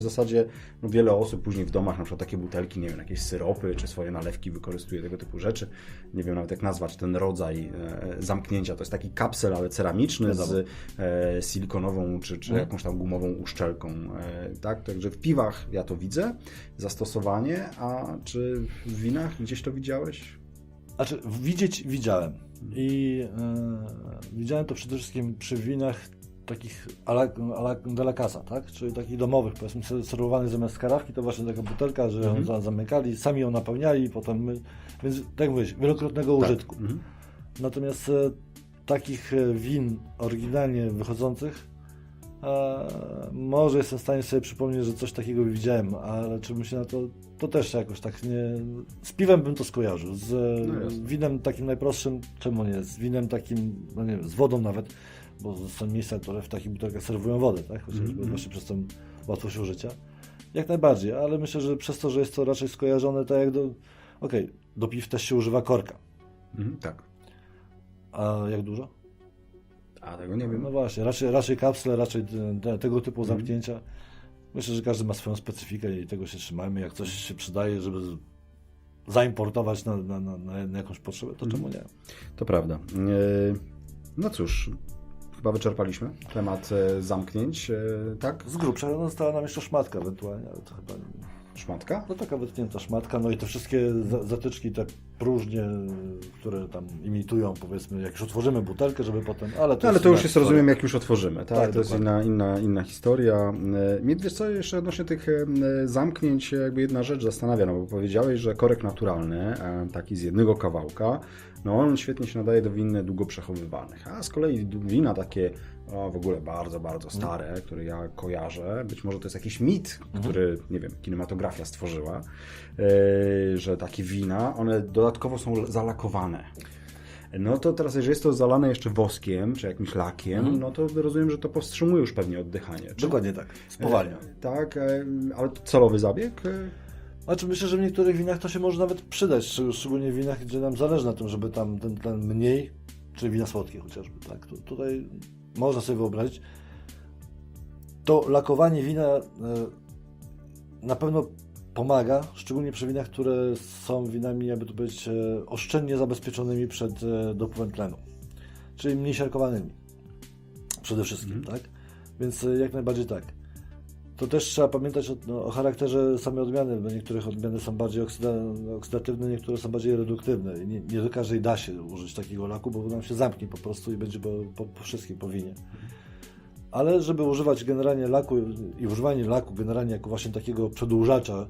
W zasadzie no, wiele osób później w domach na przykład takie butelki, nie wiem, jakieś syropy czy swoje nalewki wykorzystuje tego typu rzeczy. Nie wiem nawet jak nazwać ten rodzaj e, zamknięcia. To jest taki kapsel, ale ceramiczny z e, silikonową czy, czy jakąś tam gumową uszczelką. E, tak, także w piwach ja to widzę, zastosowanie, a czy w winach gdzieś to widziałeś? Znaczy, widzieć widziałem. I e, widziałem to przede wszystkim przy winach takich ala, ala de la casa, tak? Czyli takich domowych, powiedzmy, ser- serwowanych zamiast karawki, to właśnie taka butelka, że ją za- zamykali, sami ją napełniali, potem my, więc tak mówisz, wielokrotnego użytku. Mhm. Natomiast e, takich e, win oryginalnie wychodzących e, może jestem w stanie sobie przypomnieć, że coś takiego widziałem, ale czy bym się na to, to też jakoś tak nie... Z piwem bym to skojarzył, z No winem takim najprostszym, czemu nie, z winem takim, no nie wiem, z wodą nawet, bo są miejsca, które w takich butelkach serwują wodę, tak, chociażby Mhm. właśnie przez tą łatwość użycia. Jak najbardziej, ale myślę, że przez to, że jest to raczej skojarzone tak jak do... Okej, do piw też się używa korka, Mhm, tak. a jak dużo? A tego nie wiem. No właśnie, raczej, raczej kapsle, raczej te, te, tego typu Mhm. zamknięcia. Myślę, że każdy ma swoją specyfikę i tego się trzymajmy. Jak coś się przydaje, żeby zaimportować na, na, na, na jakąś potrzebę, to Mhm. czemu nie? To prawda. E, No cóż, chyba wyczerpaliśmy temat e, zamknięć, e, tak? Z grubsza no, została nam jeszcze szmatka ewentualnie, ale to chyba... Szmatka? No taka wytknięta szmatka, no i te wszystkie za- zatyczki, te próżnie, które tam imitują, powiedzmy, jak już otworzymy butelkę, żeby potem... Ale to, No, ale to już jest, historia. rozumiem, jak już otworzymy, tak? Tak, to jest inna, inna, inna historia. E, Mnie, wiesz co, jeszcze odnośnie tych e, zamknięć, jakby jedna rzecz zastanawia, no bo powiedziałeś, że korek naturalny, e, taki z jednego kawałka, no on świetnie się nadaje do win długo przechowywanych, a z kolei wina takie o, w ogóle bardzo, bardzo stare, które ja kojarzę, być może to jest jakiś mit, który, nie wiem, kinematografia stworzyła, e, że takie wina, one dodatkowo są zalakowane. No to teraz, jeżeli jest to zalane jeszcze woskiem, czy jakimś lakiem, no to rozumiem, że to powstrzymuje już pewnie oddychanie. Czy- Dokładnie tak, spowalnia. E, Tak, e, ale to celowy zabieg? Znaczy myślę, że w niektórych winach to się może nawet przydać, szczeg- szczególnie w winach, gdzie nam zależy na tym, żeby tam ten tlen mniej, czyli wina słodkie chociażby, tak? Tu, tutaj można sobie wyobrazić. To lakowanie wina e, na pewno pomaga, szczególnie przy winach, które są winami, jakby to powiedzieć, e, oszczędnie zabezpieczonymi przed e, dopływem tlenu, czyli mniej siarkowanymi przede wszystkim, tak? Więc e, jak najbardziej tak. To też trzeba pamiętać o, no, o charakterze samej odmiany, bo niektórych odmiany są bardziej oksyda, oksydatywne, niektóre są bardziej reduktywne. I nie, nie do każdej da się użyć takiego laku, bo nam się zamknie po prostu i będzie po, po, po wszystkim po winie. Ale żeby używać generalnie laku i używanie laku generalnie jako właśnie takiego przedłużacza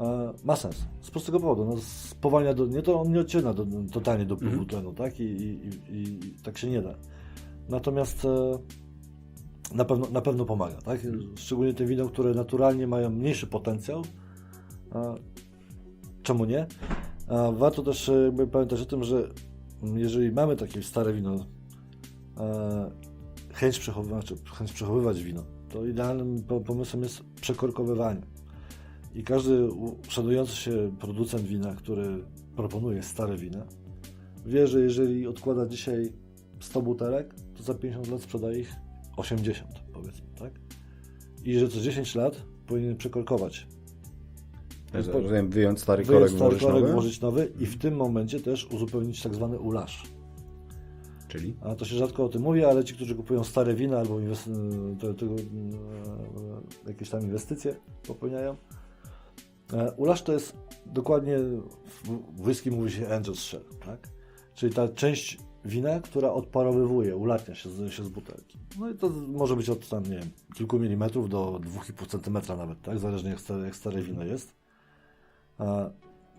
e, ma sens. Z prostego powodu. No, spowalnia do, nie to on nie odcina do, totalnie dopływu tlenu, tak? I, i, i, I tak się nie da. Natomiast e, na pewno, na pewno pomaga, tak? Szczególnie tym winom, które naturalnie mają mniejszy potencjał. Czemu nie? Warto też e, jakby pamiętać o tym, że jeżeli mamy takie stare wino, e, chęć przechowywać, chęć przechowywać wino, to idealnym po- pomysłem jest przekorkowywanie. I każdy szanujący się producent wina, który proponuje stare wina, wie, że jeżeli odkłada dzisiaj 100 butelek, to za 50 lat sprzedaje ich 80, powiedzmy, tak? I że co 10 lat powinien przekorkować. że, rozumiem, wyjąć stary Wyjąć korek, stary włożyć korek, nowy? włożyć nowy i w tym momencie też uzupełnić tak zwany ulasz. Czyli? A to się rzadko o tym mówi, ale ci, którzy kupują stare wina albo e, jakieś tam inwestycje popełniają, e, ulasz to jest dokładnie, w whisky mówi się Angel's Share, tak? Czyli ta część wina, która odparowywuje, ulatnia się z, się z butelki. No i to może być od tam, nie wiem, kilku milimetrów do 2,5 centymetra nawet, tak? Zależnie jak stare, jak stare wino jest.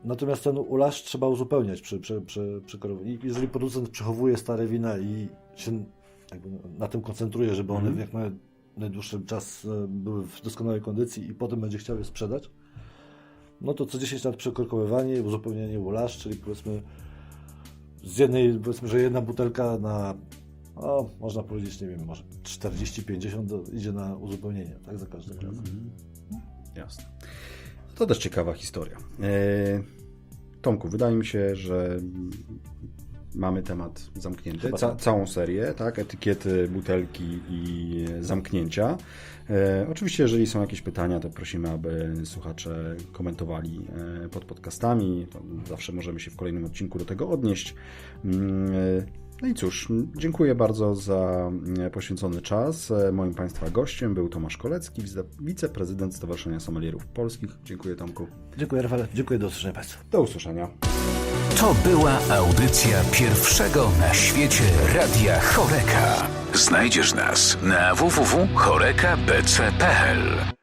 Natomiast ten ulasz trzeba uzupełniać przy, przy, przy, przy. I jeżeli producent przechowuje stare wina i się na tym koncentruje, żeby one Mhm. jak naj, najdłuższy czas e, były w doskonałej kondycji i potem będzie chciał je sprzedać, no to co 10 lat przekorkowywanie, uzupełnianie ulasz, czyli powiedzmy z jednej, powiedzmy, że jedna butelka na, o, można powiedzieć, nie wiem, może 40-50 do- idzie na uzupełnienie, tak, za każdym razem. Jasne. To też ciekawa historia. E, Tomku, wydaje mi się, że mamy temat zamknięty, ca- tak. całą serię, tak, etykiety, butelki i zamknięcia. E, oczywiście, jeżeli są jakieś pytania, to prosimy, aby słuchacze komentowali e, pod podcastami. To zawsze możemy się w kolejnym odcinku do tego odnieść. Mm, e, No i cóż, dziękuję bardzo za e, poświęcony czas. E, Moim Państwa gościem był Tomasz Kolecki, wice- wiceprezydent Stowarzyszenia Sommelierów Polskich. Dziękuję Tomku. Dziękuję Rafale, dziękuję, do usłyszenia Państwa. Do usłyszenia. To była audycja pierwszego na świecie Radia Choreka. Znajdziesz nas na www.chorekabc.pl